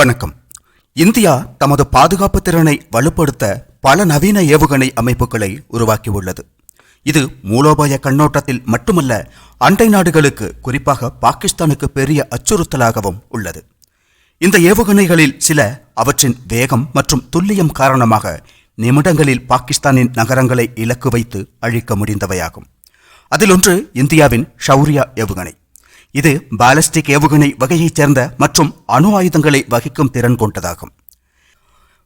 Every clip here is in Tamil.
வணக்கம். இந்தியா தமது பாதுகாப்பு திறனை வலுப்படுத்த பல நவீன ஏவுகணை அமைப்புகளை உருவாக்கியுள்ளது. இது மூலோபாய கண்ணோட்டத்தில் மட்டுமல்ல அண்டை நாடுகளுக்கு குறிப்பாக பாகிஸ்தானுக்கு பெரிய அச்சுறுத்தலாகவும் உள்ளது. இந்த ஏவுகணைகளில் சில அவற்றின் வேகம் மற்றும் துல்லியம் காரணமாக நிமிடங்களில் பாகிஸ்தானின் நகரங்களை இலக்கு வைத்து அழிக்க முடிந்தவையாகும். அதில் ஒன்று இந்தியாவின் ஷௌரியா ஏவுகணை. இது பாலிஸ்டிக் ஏவுகணை வகையைச் சேர்ந்த மற்றும் அணு ஆயுதங்களை வகிக்கும் திறன் கொண்டதாகும்.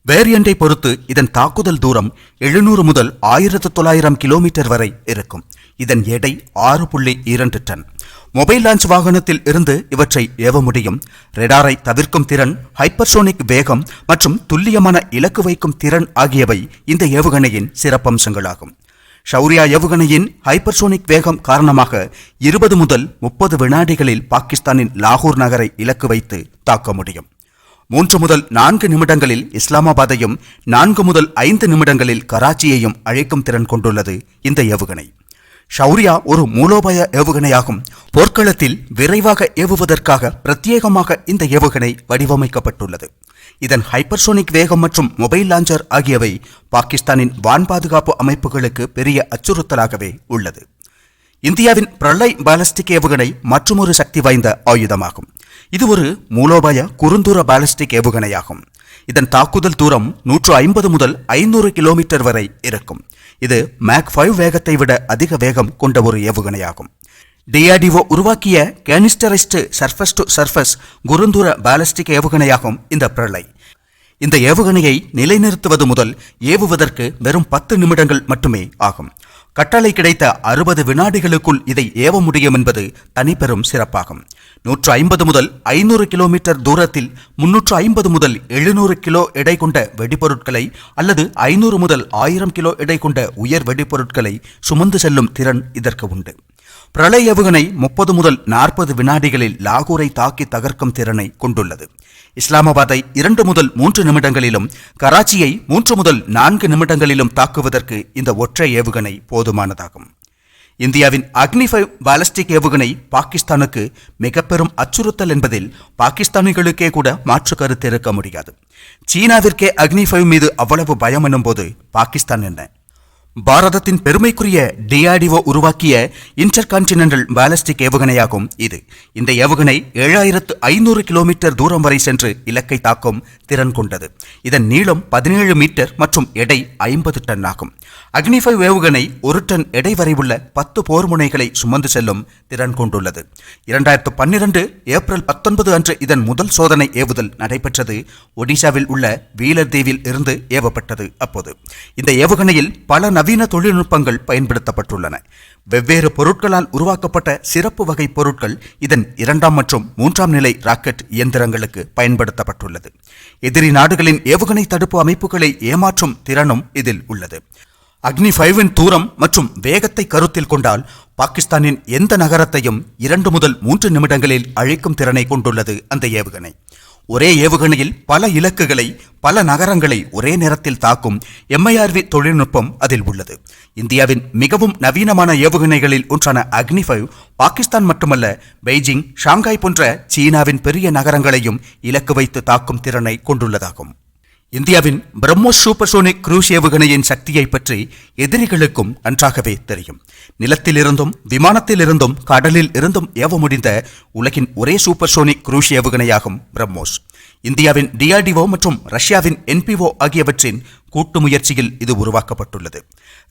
வேரியண்டை பொறுத்து இதன் தாக்குதல் தூரம் எழுநூறு முதல் ஆயிரத்து தொள்ளாயிரம் கிலோமீட்டர் வரை இருக்கும். இதன் எடை ஆறு புள்ளி இரண்டு டன். மொபைல் லான்ச் வாகனத்தில் இருந்து இவற்றை ஏவ முடியும். ரெடாரை தவிர்க்கும் திறன் ஹைப்பர்சோனிக் வேகம் மற்றும் துல்லியமான இலக்கு வைக்கும் திறன் ஆகியவை இந்த ஏவுகணையின் சிறப்பம்சங்களாகும். ஷௌரியா ஏவுகணையின் ஹைப்பர்சோனிக் வேகம் காரணமாக இருபது முதல் முப்பது வினாடிகளில் பாகிஸ்தானின் லாகூர் நகரை இலக்கு வைத்து தாக்க முடியும். மூன்று முதல் நான்கு நிமிடங்களில் இஸ்லாமாபாத்தையும் நான்கு முதல் ஐந்து நிமிடங்களில் கராச்சியையும் அழைக்கும் திறன் கொண்டுள்ளது இந்த ஏவுகணை ஷௌரியா ஒரு மூலோபாய ஏவுகணையாகும். போர்க்களத்தில் விரைவாக ஏவுவதற்காக பிரத்யேகமாக இந்த ஏவுகணை வடிவமைக்கப்பட்டுள்ளது. இதன் ஹைப்பர்சோனிக் வேகம் மற்றும் மொபைல் லாஞ்சர் ஆகியவை பாகிஸ்தானின் வான் பாதுகாப்பு அமைப்புகளுக்கு பெரிய அச்சுறுத்தலாகவே உள்ளது. இந்தியாவின் பிரளய் பாலிஸ்டிக் ஏவுகணை மற்றொரு சக்தி வாய்ந்த ஆயுதமாகும். இது ஒரு மூலோபாய குறுந்தூர பாலிஸ்டிக் ஏவுகணையாகும். இதன் தாக்குதல் தூரம் நூற்று ஐம்பது முதல் ஐநூறு கிலோமீட்டர் வரை இருக்கும். இது மேக் ஃபைவ் வேகத்தை விட அதிக வேகம் கொண்ட ஒரு ஏவுகணையாகும். டிஆர்டிஓ உருவாக்கிய கேனிஸ்டரைஸ்டு சர்ஃபஸ் டு சர்ஃபஸ் குறுந்தூர பாலிஸ்டிக் ஏவுகணையாகும் இந்த பிரளை. இந்த ஏவுகணையை நிலைநிறுத்துவது முதல் ஏவுவதற்கு வெறும் பத்து நிமிடங்கள் மட்டுமே ஆகும். கட்டளை கிடைத்த அறுபது வினாடிகளுக்குள் இதை ஏவ முடியும் என்பது தனிப்பெரும் சிறப்பாகும். நூற்று ஐம்பது முதல் ஐநூறு கிலோமீட்டர் தூரத்தில் முன்னூற்று ஐம்பது முதல் எழுநூறு கிலோ எடை கொண்ட வெடிபொருட்களை அல்லது ஐநூறு முதல் ஆயிரம் கிலோ எடை கொண்ட உயர் வெடிபொருட்களை சுமந்து செல்லும் திறன் இதற்கு உண்டு. பிரளய ஏவுகணை முப்பது முதல் நாற்பது வினாடிகளில் லாகூரை தாக்கி தகர்க்கும் திறனை கொண்டுள்ளது. இஸ்லாமாபாத்தை இரண்டு முதல் மூன்று நிமிடங்களிலும் கராச்சியை மூன்று முதல் நான்கு நிமிடங்களிலும் தாக்குவதற்கு இந்த ஒற்றை ஏவுகணை போதுமானதாகும். இந்தியாவின் அக்னி ஃபைவ் பாலிஸ்டிக் ஏவுகணை பாகிஸ்தானுக்கு மிக பெரும் அச்சுறுத்தல் என்பதில் பாகிஸ்தானிகளுக்கே கூட மாற்று கருத்து இருக்க முடியாது. சீனாவிற்கே அக்னி ஃபைவ் மீது அவ்வளவு பயம் எனும்போது பாகிஸ்தான் என்ன? பாரதத்தின் பெருமைக்குரிய டிஆர்டிஓ உருவாக்கிய இன்டர் கான்டினென்டல் பாலிஸ்டிக் ஏவுகணையாகும் இது. இந்த ஏவுகணை ஏழாயிரத்து ஐநூறு கிலோமீட்டர் தூரம் வரை சென்று இலக்கை தாக்கும் திறன் கொண்டது. இதன் நீளம் பதினேழு மீட்டர் மற்றும் எடை ஐம்பது டன் ஆகும். அக்னிஃபைவ் ஏவுகணை ஒரு டன் எடை வரை உள்ள பத்து போர் முனைகளை சுமந்து செல்லும் திறன் கொண்டுள்ளது. இரண்டாயிரத்து பன்னிரண்டு ஏப்ரல் பத்தொன்பது அன்று இதன் முதல் சோதனை ஏவுதல் நடைபெற்றது. ஒடிசாவில் உள்ள வீலர் தீவில் இருந்து ஏவப்பட்டது அப்போது. இந்த ஏவுகணையில் பல நவீன தொழில்நுட்பங்கள் பயன்படுத்தப்பட்டுள்ளன. வெவ்வேறு பொருட்களால் உருவாக்கப்பட்ட சிறப்பு வகை பொருட்கள் இதன் இரண்டாம் மற்றும் மூன்றாம் நிலை ராக்கெட் இயந்திரங்களுக்கு பயன்படுத்தப்பட்டுள்ளது. எதிரி நாடுகளின் ஏவுகணை தடுப்பு அமைப்புகளை ஏமாற்றும் திறனும் இதில் உள்ளது. அக்னி ஃபைவின் தூரம் மற்றும் வேகத்தை கருத்தில் கொண்டால் பாகிஸ்தானின் எந்த நகரத்தையும் இரண்டு முதல் மூன்று நிமிடங்களில் அழிக்கும் திறனை கொண்டுள்ளது அந்த ஏவுகணை. ஒரே ஏவுகணையில் பல இலக்குகளை பல நகரங்களை ஒரே நேரத்தில் தாக்கும் எம்ஐஆர்வி தொழில்நுட்பம் அதில் உள்ளது. இந்தியாவின் மிகவும் நவீனமான ஏவுகணைகளில் ஒன்றான அக்னி ஃபைவ் பாகிஸ்தான் மட்டுமல்ல பெய்ஜிங் ஷாங்காய் போன்ற சீனாவின் பெரிய நகரங்களையும் இலக்கு வைத்து தாக்கும் திறனை கொண்டுள்ளதாகும். இந்தியாவின் பிரம்மோஸ் சூப்பர்சோனிக் குரூஸ் ஏவுகணையின் சக்தியை பற்றி எதிரிகளுக்கும் நன்றாகவே தெரியும். நிலத்திலிருந்தும் விமானத்திலிருந்தும் கடலில் இருந்தும் ஏவ முடிந்த உலகின் ஒரே சூப்பர்சோனிக் குரூஸ் ஏவுகணையாகும் பிரம்மோஸ். இந்தியாவின் டிஆர்டிஓ மற்றும் ரஷ்யாவின் என்பிஓ ஆகியவற்றின் கூட்டு முயற்சியில் இது உருவாக்கப்பட்டுள்ளது.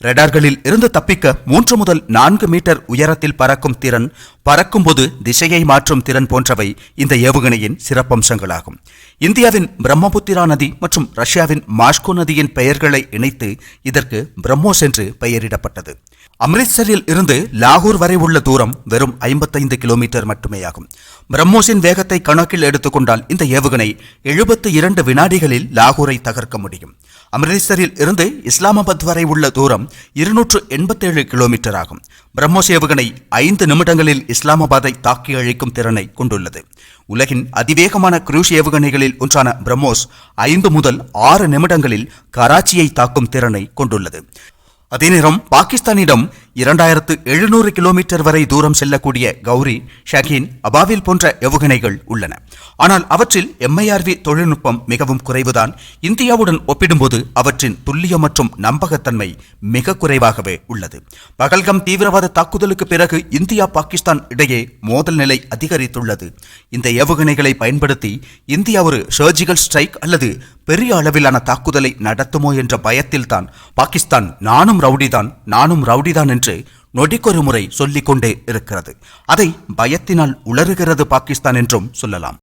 ரெடார்களில் இருந்து தப்பிக்க மூன்று முதல் நான்கு மீட்டர் உயரத்தில் பறக்கும் திறன் பறக்கும்போது திசையை மாற்றும் திறன் போன்றவை இந்த ஏவுகணையின் சிறப்பம்சங்களாகும். இந்தியாவின் பிரம்மபுத்திரா நதி மற்றும் ரஷ்யாவின் மாஸ்கோ நதியின் பெயர்களை இணைத்து இதற்கு பிரம்மோஸ் என்று பெயரிடப்பட்டது. அம்ரித்சரில் இருந்து லாகூர் வரை உள்ள தூரம் வெறும் ஐம்பத்தைந்து கிலோமீட்டர் மட்டுமேயாகும். பிரம்மோஸின் வேகத்தை கணக்கில் எடுத்துக்கொண்டால் இந்த ஏவுகணை எழுபத்து இரண்டு வினாடிகளில் லாகூரை தகர்க்க முடியும். அமிர்தசரில் இருந்து இஸ்லாமாபாத் வரை உள்ள தூரம் இருநூற்று எண்பத்தேழு கிலோமீட்டர் ஆகும். பிரம்மோஸ் ஏவுகணை ஐந்து நிமிடங்களில் இஸ்லாமாபாத்தை தாக்கி அழிக்கும் திறனை கொண்டுள்ளது. உலகின் அதிவேகமான குரூஸ் ஏவுகணைகளில் ஒன்றான பிரம்மோஸ் ஐந்து முதல் ஆறு நிமிடங்களில் கராச்சியை தாக்கும் திறனை கொண்டுள்ளது. அதே நேரம் பாகிஸ்தானிடம் இரண்டாயிரத்து எழுநூறு கிலோமீட்டர் வரை தூரம் செல்லக்கூடிய கௌரி ஷகின் அபாவில் போன்ற ஏவுகணைகள் உள்ளன. ஆனால் அவற்றில் எம்ஐஆர்வி தொழில்நுட்பம் மிகவும் குறைவுதான். இந்தியாவுடன் ஒப்பிடும்போது அவற்றின் துல்லிய மற்றும் நம்பகத்தன்மை மிக குறைவாகவே உள்ளது. பகல்கம் தீவிரவாத தாக்குதலுக்கு பிறகு இந்தியா பாகிஸ்தான் இடையே மோதல் நிலை அதிகரித்துள்ளது. இந்த ஏவுகணைகளை பயன்படுத்தி இந்தியா ஒரு சர்ஜிக்கல் ஸ்ட்ரைக் அல்லது பெரிய அளவிலான தாக்குதலை நடத்துமோ என்ற பயத்தில்தான் பாகிஸ்தான் நானும் ரவுடிதான் நானும் ரவுடிதான் என்று நொடிக்கொரு முறை சொல்லிக்கொண்டே இருக்கிறது. அதை பயத்தினால் உளறுகிறது பாகிஸ்தான் என்றும் சொல்லலாம்.